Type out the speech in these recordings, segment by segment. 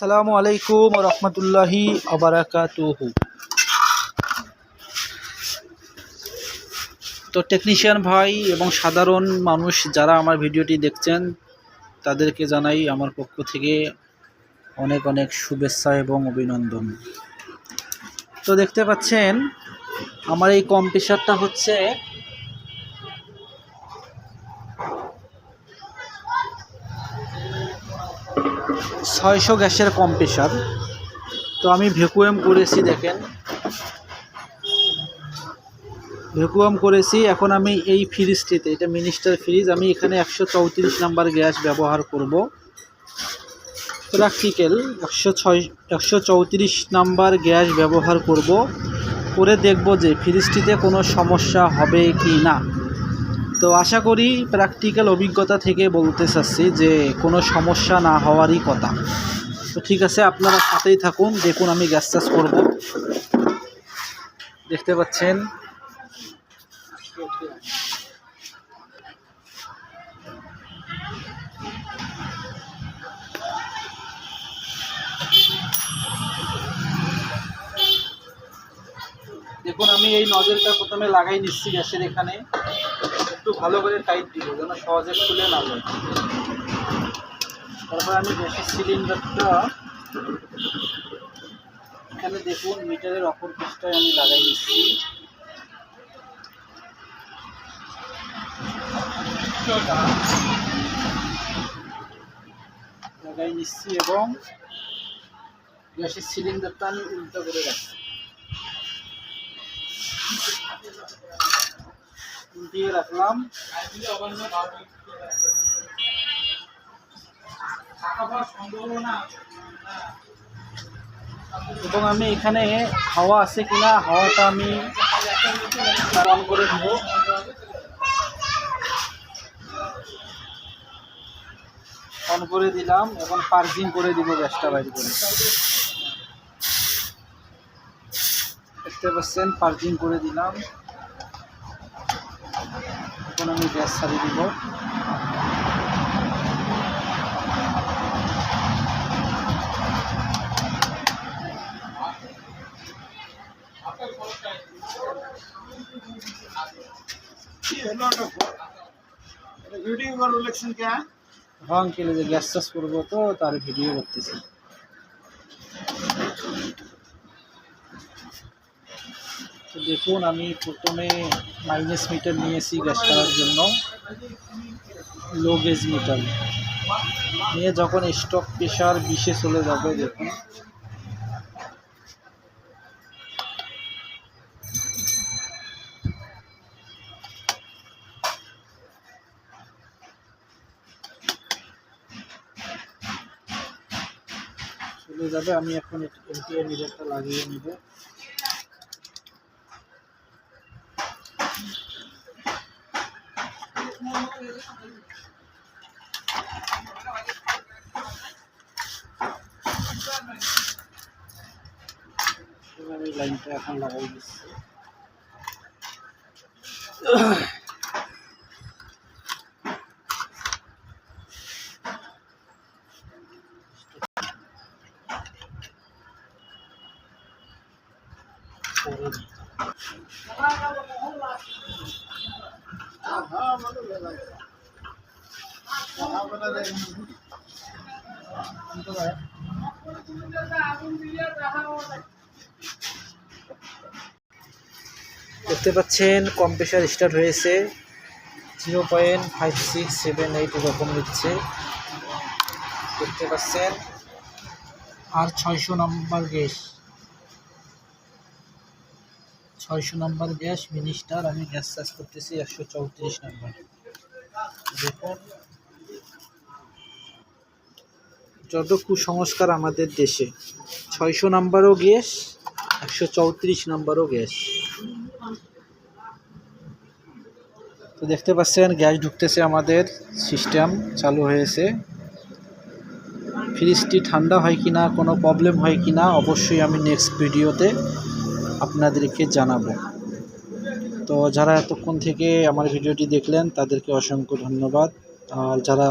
আসসালামু আলাইকুম রহমতুল্লাহি আবরাকাতুহু তো টেকনিশিয়ান ভাই এবং সাধারণ মানুষ যারা আমার ভিডিওটি দেখছেন, তাদেরকে জানাই আমার পক্ষ থেকে অনেক অনেক শুভেচ্ছা এবং অভিনন্দন। তো দেখতে পাচ্ছেন, আমার এই কম্পিউটারটা হচ্ছে ছয়শো গ্যাসের কম প্রেশার তো আমি ভ্যাকুয়াম করেছি দেখেন। ভ্যাকুয়াম করেছি, এখন আমি এই ফ্রিজটিতে, এটা মিনিস্টার ফ্রিজ, আমি এখানে একশো চৌত্রিশ নাম্বার গ্যাস ব্যবহার করব। প্র্যাকটিক্যাল, একশো ছয়, একশো চৌত্রিশ নাম্বার গ্যাস ব্যবহার করব। করে দেখব যে ফ্রিজটিতে কোনো সমস্যা হবে কি না। তো আশা করি প্র্যাকটিক্যাল অভিজ্ঞতা থেকে বলতে চাচ্ছি যে কোনো সমস্যা না হওয়ারই কথা। তো ঠিক আছে, আপনারা সাথেই থাকুন, দেখুন আমি গ্যাস চাষ করব। দেখতে পাচ্ছেন? দেখুন, আমি এই নজলটা প্রথমে লাগাই নিচ্ছি গ্যাসের এখানে। একটু ভালো করে টাইট দিব, যেন সহজে খুলে না যায়। তারপর আমি গ্যাসের সিলিন্ডারটা এখানে দেখুন মিটারের অপর পৃষ্ঠায় আমি লাগাই নিচ্ছি লাগাই নিচ্ছি এবং গ্যাসের সিলিন্ডারটা আমি উল্টো করে রাখছি। রাখলাম। এবং আমি এখানে হাওয়া আছে কিনা, হাওয়াটা আমি অন করে দিব অন করে দিলাম এবং পার্কিং করে দিব গ্যাসটা বাইরে করে। দেখতে পাচ্ছেন, পার্কিং করে দিলাম। এখন আমি গ্যাস ছাড়িয়ে দিব ভিডিও ইলেকশন কে হ্যাঁ অঙ্কেলে যে গ্যাস চাষ করবো তো তার ভিডিও করতেছি তো দেখুন, আমি প্রথমে মাইনাস মিটার নিয়েছি গ্যাস করার জন্য লো গেজ মিটার নিয়ে যখন স্টক প্রেশার বিশে চলে যাবে, দেখুন। চলে যাবে, আমি এখন এলটিএ মিটারটা লাগিয়ে নিব। লাইনটা এখন লাগাই দিচ্ছি। দেখতে পাচ্ছেন কম্প্রেসার স্টার্ট হয়েছে। Zero point five six seven eight এরকম নিচ্ছে দেখতে পাচ্ছেন, আর ছয়শো নম্বর গ্যাস ছয়শো নম্বর গ্যাস, মিনিস্টার, আমি গ্যাস চার্জ করতেছি একশো চৌত্রিশ নম্বর। দেখুন। যত কুসংস্কার আমাদের দেশে, ছয়শো নাম্বারও গ্যাস, একশো চৌত্রিশ নাম্বারও গ্যাস। তো দেখতে পাচ্ছেন, গ্যাস ঢুকতেছে আমাদের সিস্টেম, চালু হয়েছে। ফ্রিজটি ঠান্ডা হয় কি না কোনো প্রবলেম হয় কি না অবশ্যই আমি নেক্সট ভিডিওতে আপনাদেরকে জানাব। তো যারা এতক্ষণ থেকে আমার ভিডিওটি দেখলেন, তাদেরকে অসংখ্য ধন্যবাদ। আর যারা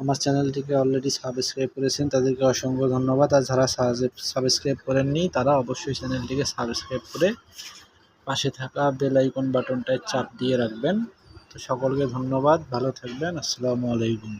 আমার চ্যানেলটিকে অলরেডি সাবস্ক্রাইব করেছেন, তাদেরকে অসংখ্য ধন্যবাদ। আর যারা সাবস্ক্রাইব করেননি, তারা অবশ্যই চ্যানেলটিকে সাবস্ক্রাইব করে পাশে থাকা বেল আইকন বাটনটায় চাপ দিয়ে রাখবেন। তো সকলকে ধন্যবাদ, ভালো থাকবেন। আসসালামু আলাইকুম।